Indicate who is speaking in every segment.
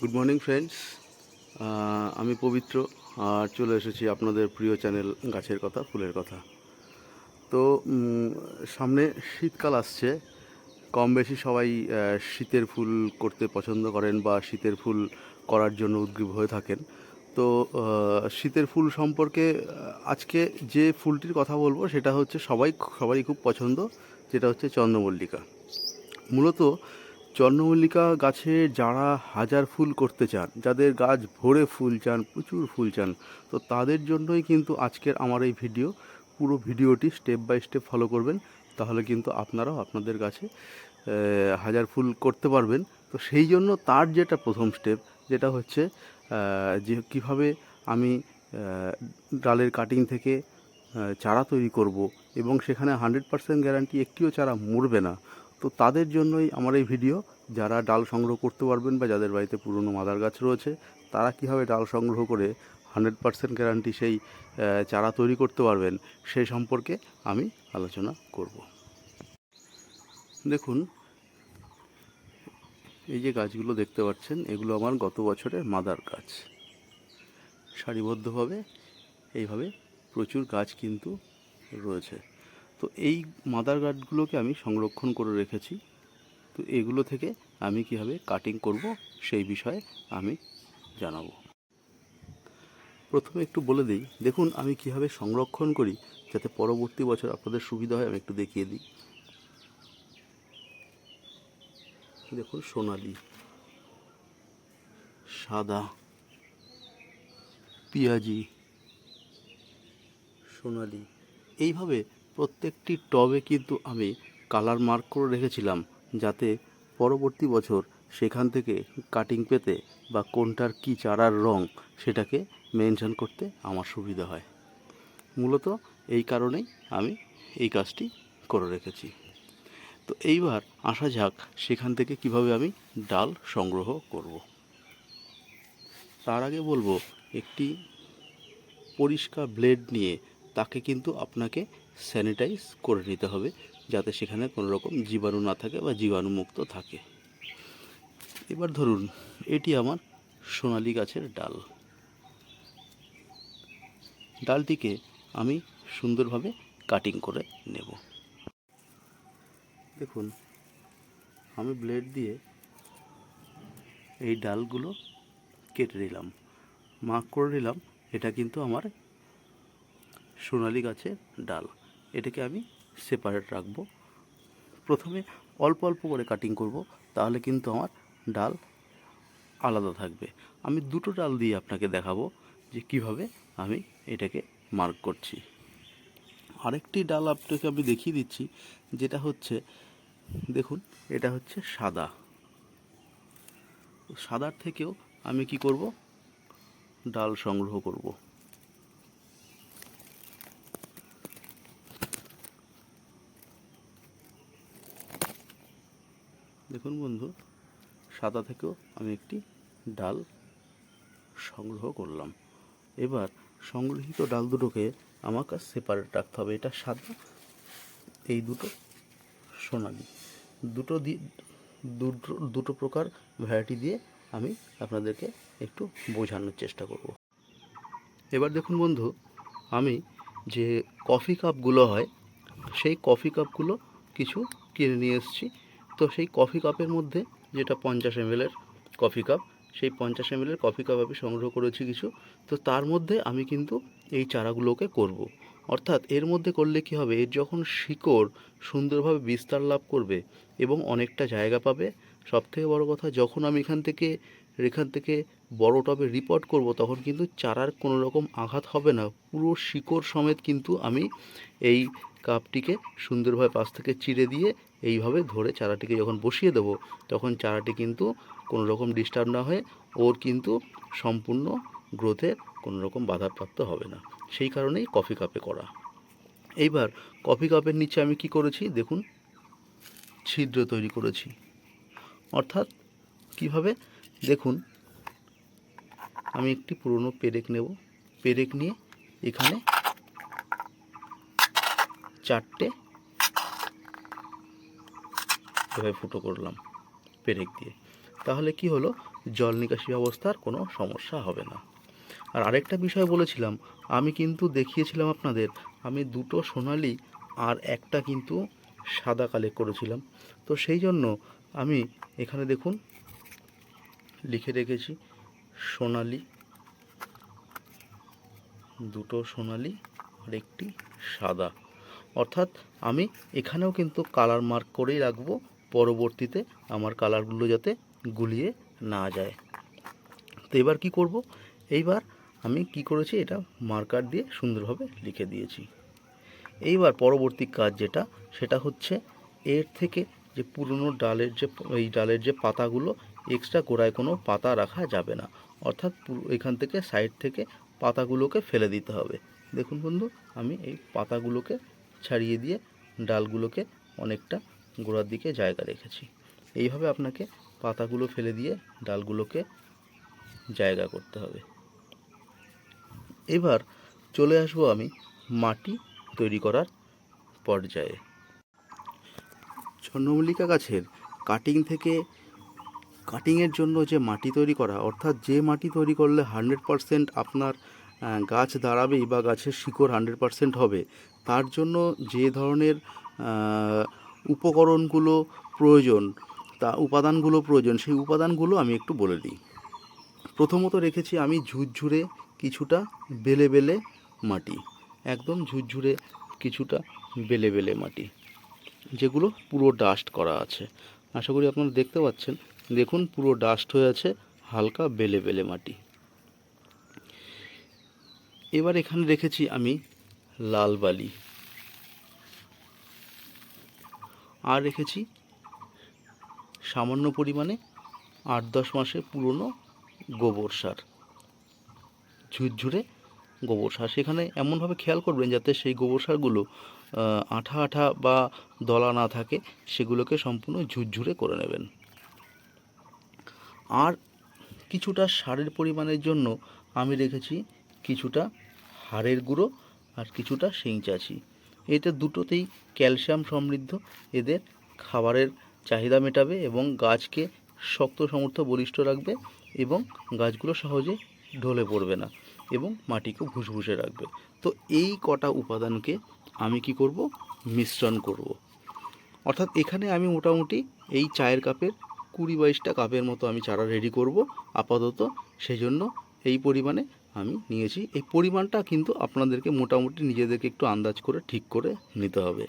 Speaker 1: Good morning friends আমি পবিত্র, আর চলে এসেছি আপনাদের প্রিয় চ্যানেল গাছের কথা, ফুলের কথা। তো সামনে শীতকাল আসছে। কম বেশি সবাই শীতের ফুল করতে পছন্দ করেন বা শীতের ফুল করার জন্য উদ্গ্রীব হয়ে থাকেন। তো শীতের ফুল সম্পর্কে আজকে যে ফুলটির কথা বলব, সেটা হচ্ছে সবাই, সবারই খুব পছন্দ। যেটা হচ্ছে চন্দ্রমল্লিকা। মূলত চন্দ্রমল্লিকা গাছে যারা হাজার ফুল করতে চান, যাদের গাছ ভরে ফুল চান, প্রচুর ফুল চান, তো তাদের জন্যই কিন্তু আজকের আমার এই ভিডিও। পুরো ভিডিওটি স্টেপ বাই স্টেপ ফলো করবেন, তাহলে কিন্তু আপনারাও আপনাদের গাছে হাজার ফুল করতে পারবেন। তো সেই জন্য তার যেটা প্রথম স্টেপ যেটা হচ্ছে যে কীভাবে আমি ডালের কাটিং থেকে চারা তৈরি করব এবং সেখানে হান্ড্রেড পার্সেন্ট গ্যারান্টি একটিও চারা মরবে না। তো তাদের জন্যই আমার এই ভিডিও। যারা ডাল সংগ্রহ করতে পারবেন বা যাদের বাড়িতে পুরনো মাদার গাছ রয়েছে, তারা কীভাবে ডাল সংগ্রহ করে হান্ড্রেড পার্সেন্ট গ্যারান্টি সেই চারা তৈরি করতে পারবেন সেই সম্পর্কে আমি আলোচনা করব। দেখুন, এই যে গাছগুলো দেখতে পাচ্ছেন, এগুলো আমার গত বছরের মাদার গাছ। সারিবদ্ধভাবে এইভাবে প্রচুর গাছ কিন্তু রয়েছে। তো এই মাদার গার্ডগুলোকে আমি সংরক্ষণ করে রেখেছি। তো এগুলো থেকে আমি কীভাবে কাটিং করব সেই বিষয়ে আমি জানাব। প্রথমে একটু বলে দিই, দেখুন আমি কীভাবে সংরক্ষণ করি যাতে পরবর্তী বছর আপনাদের সুবিধা হয়, আমি একটু দেখিয়ে দিই। দেখুন সোনালি, সাদা, পিঁয়াজি, সোনালি, এইভাবে প্রত্যেকটি টবে কিন্তু আমি কালার মার্ক করে রেখেছিলাম যাতে পরবর্তী বছর সেখান থেকে কাটিং পেতে বা কোনটার কি চারার রং সেটাকে মেনশন করতে আমার সুবিধা হয়। মূলত এই কারণেই আমি এই কাজটি করে রেখেছি। তো এইবার আসা যাক সেখান থেকে কীভাবে আমি ডাল সংগ্রহ করব। তার আগে বলব, একটি পরিষ্কার ব্লেড নিয়ে তাকে কিন্তু আপনাকে স্যানিটাইজ করে নিতে হবে যাতে সেখানে কোনো রকম জীবাণু না থাকে বা জীবাণুমুক্ত থাকে। এবার ধরুন, এটি আমার সোনালি গাছের ডাল। ডালটিকে আমি সুন্দরভাবে কাটিং করে নেব। দেখুন, আমি ব্লেড দিয়ে এই ডালগুলো কেটে নিলাম। মার্ক করে নিলাম, এটা কিন্তু আমার সোনালি গাছের ডাল। এটাকে আমি সেপারেট রাখব। প্রথমে অল্প অল্প করে কাটিং করব, তাহলে কিন্তু আমার ডাল আলাদা থাকবে। আমি দুটো ডাল দিয়ে আপনাকে দেখাবো যে কীভাবে আমি এটাকে মার্ক করছি। আরেকটি ডাল আপনাকে আমি দেখিয়ে দিচ্ছি, যেটা হচ্ছে, দেখুন, এটা হচ্ছে সাদা। সাদার থেকেও আমি কি করব? ডাল সংগ্রহ করব। দেখুন বন্ধু, সাদা থেকেও আমি একটি ডাল সংগ্রহ করলাম। এবার সংগৃহীত ডাল দুটোকে আমাকে সেপারেট রাখতে হবে। এটা সাদা, এই দুটো সোনালি। দুটো দিয়ে দুটো দুটো প্রকার ভ্যারাইটি দিয়ে আমি আপনাদেরকে একটু বোঝানোর চেষ্টা করব। এবার দেখুন বন্ধু, আমি যে কফি কাপগুলো হয়, সেই কফি কাপগুলো কিছু কিনে নিয়ে এসেছি। তো সেই কফি কাপের মধ্যে, যেটা পঞ্চাশ এমএলের কফি কাপ, সেই পঞ্চাশ এমএলের কফি কাপ আমি সংগ্রহ করেছি কিছু। তো তার মধ্যে আমি কিন্তু এই চারাগুলোকে করব। অর্থাৎ এর মধ্যে করলে কি হবে? এর যখন শিকড় সুন্দরভাবে বিস্তার লাভ করবে এবং অনেকটা জায়গা পাবে, সবথেকে বড় কথা, যখন আমি এখান থেকে এখান থেকে বড় টবে রিপোর্ট করব, তখন কিন্তু চারার কোনো রকম আঘাত হবে না। পুরো শিকড় সমেত কিন্তু আমি এই কাপটিকে সুন্দরভাবে পাশ থেকে চিড়ে দিয়ে এইভাবে ধরে চারাটিকে যখন বসিয়ে দেবো, তখন চারাটি কিন্তু কোনো রকম ডিস্টার্ব না হয়ে ওর কিন্তু সম্পূর্ণ গ্রোথে কোনো রকম বাধাপ্রাপ্ত হবে না। সেই কারণেই কফি কাপে করা। এইবার কফি কাপের নিচে আমি কি করেছি? দেখুন, ছিদ্র তৈরি করেছি। অর্থাৎ কীভাবে? দেখুন, আমি একটি পুরনো পেরেক নেব। পেরেক নিয়ে এখানে চারটে এভাবে ফুটো করলাম পেরেক দিয়ে। তাহলে কি হলো? জল নিকাশি ব্যবস্থার কোনো সমস্যা হবে না। আর আরেকটা বিষয় বলেছিলাম, আমি কিন্তু দেখিয়েছিলাম আপনাদের, আমি দুটো সোনালি আর একটা কিন্তু সাদা কালেক্ট করেছিলাম। তো সেই জন্য আমি এখানে দেখুন, লিখে রেখেছি, সোনালি, দুটো সোনালি আর একটি সাদা। অর্থাৎ আমি এখানেও কিন্তু কালার মার্ক করেই রাখব পরবর্তীতে আমার কালারগুলো যাতে গুলিয়ে না যায়। তো এবার কি করব? এইবার আমি কি করেছি? এটা মার্কার দিয়ে সুন্দরভাবে লিখে দিয়েছি। এইবার পরবর্তী কাজ যেটা, সেটা হচ্ছে এর থেকে যে পুরনো ডালের যে এই ডালের যে পাতাগুলো এক্সট্রা গোড়ায় কোনো পাতা রাখা যাবে না। অর্থাৎ এখান থেকে সাইড থেকে পাতাগুলোকে ফেলে দিতে হবে। দেখুন বন্ধু, আমি এই পাতাগুলোকে ছাড়িয়ে দিয়ে ডালগুলোকে অনেকটা গোড়ার দিকে জায়গা রেখেছি। এইভাবে আপনাকে পাতাগুলো ফেলে দিয়ে ডালগুলোকে জায়গা করতে হবে। এবার চলে আসব আমি মাটি তৈরি করার পর্যায়ে। চন্দ্রমল্লিকা গাছের কাটিং থেকে কাটিংয়ের জন্য যে মাটি তৈরি করা, অর্থাৎ যে মাটি তৈরি করলে হান্ড্রেড পারসেন্ট আপনার গাছ দাঁড়াবেই বা গাছের শিকড় হান্ড্রেড পারসেন্ট হবে, তার জন্য যে ধরনের উপকরণগুলো প্রয়োজন, তা উপাদানগুলো প্রয়োজন, সেই উপাদানগুলো আমি একটু বলে দিই। প্রথমত রেখেছি আমি ঝুরঝুরে কিছুটা বেলে বেলে মাটি, একদম ঝুরঝুরে কিছুটা বেলে বেলে মাটি, যেগুলো পুরো ডাস্ট করা আছে। আশা করি আপনারা দেখতে পাচ্ছেন, দেখুন পুরো ডাস্ট হয়ে আছে হালকা বেলে বেলে মাটি। এবার এখানে রেখেছি আমি লাল বালি। আর রেখেছি। সামান্য পরিমাণে আট দশ মাসে পুরনো গোবর সার। ঝুরঝুরে গোবর সার। সেখানে এমনভাবে খেয়াল করবেন যাতে সেই গোবর সারগুলো আঠা আঠা বা দলা না থাকে, সেগুলোকে সম্পূর্ণ ঝুরঝুরে করে নেবেন। আর কিছুটা সারের পরিমাণের জন্য আমি রেখেছি কিছুটা হাড়ের গুঁড়ো আর কিছুটা শিংচাচি এটা দুটোতেই ক্যালসিয়াম সমৃদ্ধ। এদের খাবারের চাহিদা মেটাবে এবং গাছকে শক্ত সমর্থ বলিষ্ঠ রাখবে এবং গাছগুলো সহজে ঢলে পড়বে না এবং মাটিকে ভুসভুসে রাখবে। তো এই কটা উপাদানকে আমি কি করব? মিশ্রণ করব। অর্থাৎ এখানে আমি মোটামুটি এই চায়ের কাপের কুড়ি বাইশটা কাপের মতো আমি চারা রেডি করব আপাতত। সেই জন্য এই পরিমাণে আমি নিয়েছি। এই পরিমাণটা কিন্তু আপনাদেরকে মোটামুটি নিজেদেরকে একটু আন্দাজ করে, ঠিক করে নিতে হবে।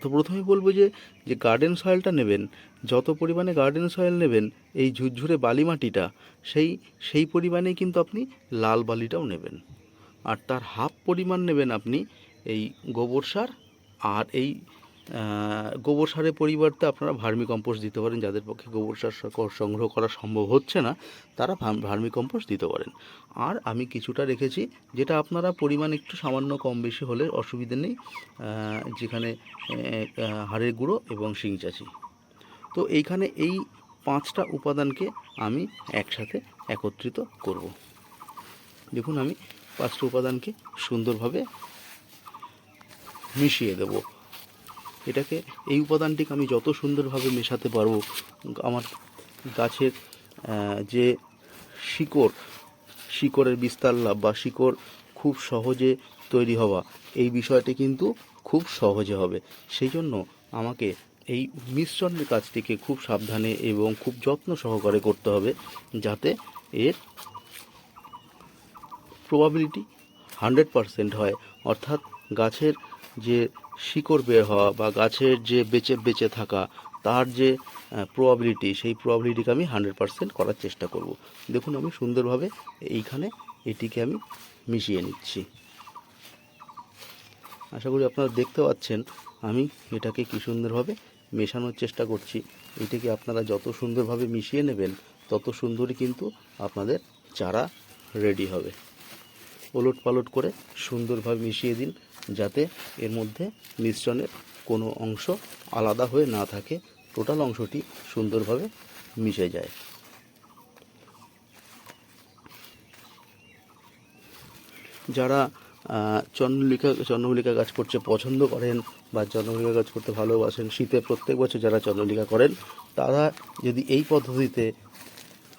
Speaker 1: তো প্রথমে বলব যে যে গার্ডেন সয়েলটা নেবেন, যত পরিমাণে গার্ডেন সয়েল নেবেন, এই ঝুরঝুরে বালি মাটিটা, সেই সেই পরিমাণেই কিন্তু আপনি লাল বালিটাও নেবেন। আর তার হাফ পরিমাণ নেবেন আপনি এই গোবর সার আর এই গোবর সারের পরিবর্তে আপনারা ভার্মি কম্পোস্ট দিতে পারেন, যাদের পক্ষে গোবর সার সংগ্রহ করা সম্ভব হচ্ছে না, তারা ভার্ম- কম্পোস্ট দিতে পারেন। আর আমি কিছুটা রেখেছি, যেটা আপনারা পরিমাণ একটু সামান্য কম বেশি হলে অসুবিধে নেই যেখানে হাড়ের গুঁড়ো এবং শিংচাচি তো এইখানে এই পাঁচটা উপাদানকে আমি একসাথে একত্রিত করব। দেখুন আমি পাঁচটা উপাদানকে সুন্দরভাবে মিশিয়ে দেব। এটাকে এই উপাদানটিকে আমি যত সুন্দরভাবে মেশাতে পারব, আমার গাছের যে শিকড়, শিকড়ের বিস্তার লাভ বা শিকড় খুব সহজে তৈরি হওয়া, এই বিষয়টি কিন্তু খুব সহজে হবে। সেই জন্য আমাকে এই মিশ্রণের কাজটিকে খুব সাবধানে এবং খুব যত্ন সহকারে করতে হবে, যাতে এর প্রবাবিলিটি হান্ড্রেড পারসেন্ট হয়। অর্থাৎ গাছের যে শিকড় বের হওয়া বা গাছের যে বেঁচে বেঁচে থাকা, তার যে প্রবাবিলিটি সেই প্রবাবিলিটিকে আমি হান্ড্রেড পারসেন্ট করার চেষ্টা করব। দেখুন, আমি সুন্দরভাবে এইখানে এটিকে আমি মিশিয়ে নিচ্ছি। আশা করি আপনারা দেখতে পাচ্ছেন, আমি এটাকে কী সুন্দরভাবে মেশানোর চেষ্টা করছি। এটিকে আপনারা যত সুন্দরভাবে মিশিয়ে নেবেন, তত সুন্দরই কিন্তু আপনাদের চারা রেডি হবে। ওলট পালট করে সুন্দরভাবে মিশিয়ে দিন। যাতে এর মধ্যে মিশ্রণের কোনো অংশ আলাদা হয়ে না থাকে টোটাল অংশটি সুন্দরভাবে মিশে যায়। যারা আহ, চন্দ্রমল্লিকা গাছ করতে পছন্দ করেন বা চন্দ্রমল্লিকা গাছ করতে ভালোবাসেন শীতে প্রত্যেক বছর যারা চন্দ্রমল্লিকা করেন তারা যদি এই পদ্ধতিতে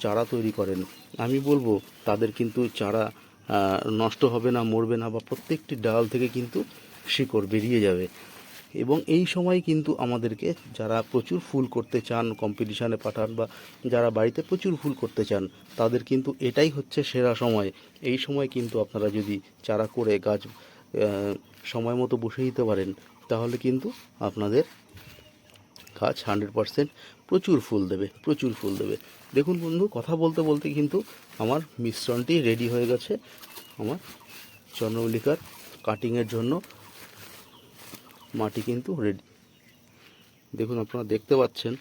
Speaker 1: চারা তৈরি করেন আমি বলব তাদের কিন্তু চারা নষ্ট হবে না, মরবে না বা প্রত্যেকটি ডাল থেকে কিন্তু শিকড় বেরিয়ে যাবে। এবং এই সময় কিন্তু আমাদেরকে যারা প্রচুর ফুল করতে চান কম্পিটিশানে পাঠান বা যারা বাড়িতে প্রচুর ফুল করতে চান, তাদের কিন্তু এটাই হচ্ছে সেরা সময়। এই সময় কিন্তু আপনারা যদি চারা করে গাছ সময় মতো বসে দিতে পারেন, তাহলে কিন্তু আপনাদের গাছ হান্ড্রেড পারসেন্ট প্রচুর ফুল দেবে, প্রচুর ফুল দেবে। দেখুন বন্ধু, কথা বলতে বলতে কিন্তু আমার মিশ্রণটি রেডি হয়ে গেছে। আমার চন্দ্রমল্লিকার কাটিংয়ের জন্য মাটি কিন্তু রেডি দেখুন আপনারা দেখতে পাচ্ছেন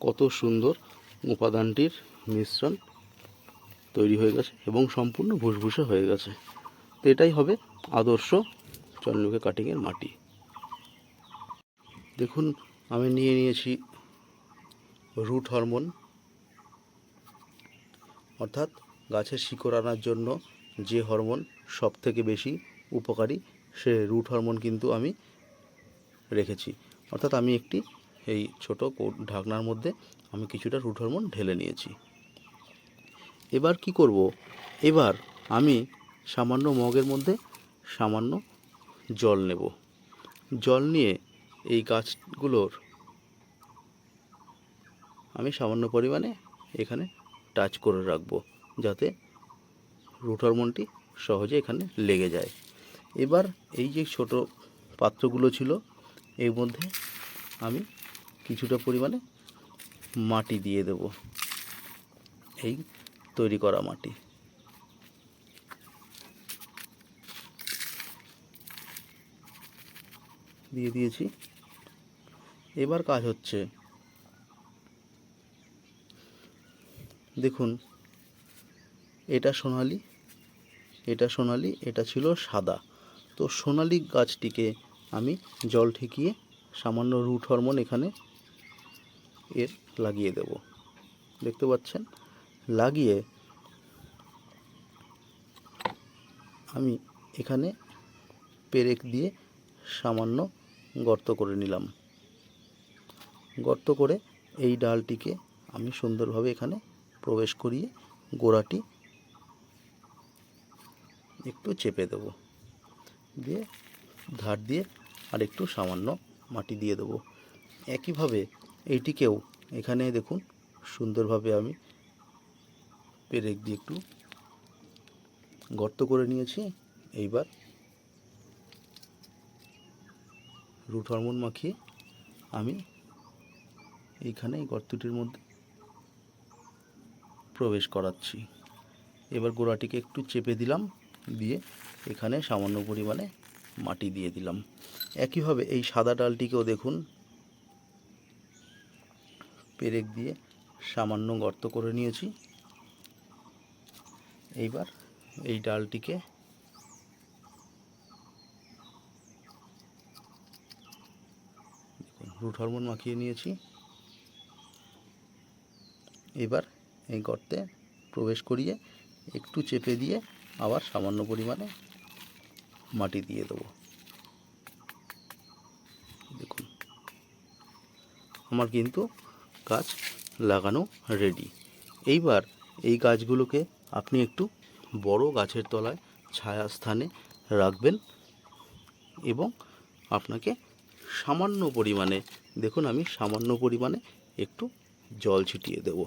Speaker 1: কত সুন্দর উপাদানটির মিশ্রণ তৈরি হয়ে গেছে এবং সম্পূর্ণ ভুসভুসে হয়ে গেছে। তো এটাই হবে আদর্শ চন্দ্রমুখী কাটিংয়ের মাটি। দেখুন, আমি নিয়ে নিয়েছি রুট হরমোন অর্থাৎ গাছের শিকড় আনার জন্য যে হরমোন সব থেকে বেশি উপকারী, সে রুট হরমোন কিন্তু আমি রেখেছি। অর্থাৎ আমি একটি এই ছোট ঢাকনার মধ্যে আমি কিছুটা রুট হরমোন ঢেলে নিয়েছি। এবার কি করব? এবার আমি সামান্য মগের মধ্যে সামান্য জল নেব। জল নিয়ে এই গাছগুলোর আমি সামান্য পরিমাণে এখানে টাচ করে রাখব যাতে রুট হরমোনটি সহজে এখানে লেগে যায়। এবার এই যে ছোট পাত্রগুলো ছিল, এর মধ্যে আমি কিছুটা পরিমাণে মাটি দিয়ে দেব। এই তৈরি করা মাটি। দিয়ে দিয়েছি। এবার কাজ হচ্ছে দেখুন, এটা সোনালি এটা সোনালি, এটা ছিল সাদা। তো সোনালি গাছটিকে আমি জল ঠেকিয়ে সামান্য রুট হরমোন এখানে এর লাগিয়ে দেব। দেখতে পাচ্ছেন? লাগিয়ে আমি এখানে পেরেক দিয়ে সামান্য গর্ত করে নিলাম। গর্ত করে এই ডালটিকে আমি সুন্দরভাবে এখানে প্রবেশ করিয়ে গোড়াটি একটু চেপে দেবো। দিয়ে ধার দিয়ে আর একটু সামান্য মাটি দিয়ে দেবো। একইভাবে এইটিকেও এখানে দেখুন সুন্দরভাবে আমি পেরেক দিয়ে একটু গর্ত করে নিয়েছি। এইবার রুট হরমোন মাখিয়ে আমি এইখানে এই গর্তটির মধ্যে প্রবেশ করাচ্ছি। এবার গোড়াটিকে একটু চেপে দিলাম, দিয়ে এখানে সামান্য পরিমাণে মাটি দিয়ে দিলাম। একইভাবে এই সাদা ডালটিকেও দেখুন, পেরেক দিয়ে সামান্য গর্ত করে নিয়েছি। এইবার এই ডালটিকে রুট হরমোন মাখিয়ে নিয়েছি। এবার এই গর্তে প্রবেশ করিয়ে একটু চেপে দিয়ে আবার সামান্য পরিমাণে মাটি দিয়ে দেবো। দেখুন, আমার কিন্তু গাছ লাগানো রেডি এইবার এই গাছগুলোকে আপনি একটু বড় গাছের তলায় ছায়া স্থানে রাখবেন এবং আপনাকে সামান্য পরিমাণে, দেখুন আমি সামান্য পরিমাণে একটু জল ছিটিয়ে দেব।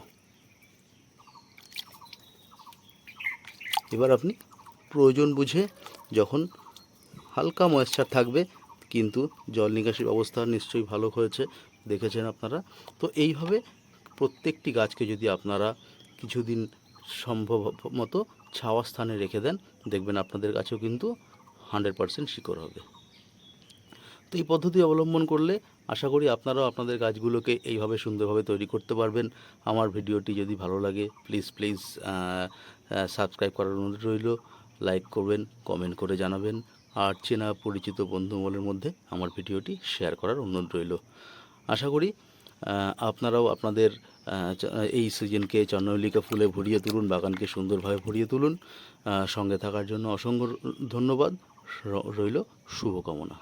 Speaker 1: এবার আপনি প্রয়োজন বুঝে যখন হালকা ময়েশ্চার থাকবে, কিন্তু জল নিকাশির অবস্থা নিশ্চয়ই ভালো হয়েছে, দেখেছেন আপনারা। তো এইভাবে প্রত্যেকটি গাছকে যদি আপনারা কিছুদিন সম্ভব মতো ছাওয়া স্থানে রেখে দেন, দেখবেন আপনাদের গাছেও কিন্তু হান্ড্রেড পারসেন্ট শিকড় হবে। তো এই পদ্ধতি অবলম্বন করলে আশা করি আপনারাও আপনাদের গাছগুলোকে এইভাবে সুন্দরভাবে তৈরি করতে পারবেন। আমার ভিডিওটি যদি ভালো লাগে প্লিজ প্লিজ সাবস্ক্রাইব করার অনুরোধ রইল। লাইক করবেন কমেন্ট করে জানাবেন। আর চেনা পরিচিত বন্ধুমহলের মধ্যে আমার ভিডিওটি শেয়ার করার অনুরোধ রইল। আশা করি আপনারাও আপনাদের এই সিজনকে চন্দ্রমল্লিকা ফুলে ভরিয়ে তুলুন, বাগানকে সুন্দরভাবে ভরিয়ে তুলুন। সঙ্গে থাকার জন্য অসংখ্য ধন্যবাদ। রইল শুভকামনা।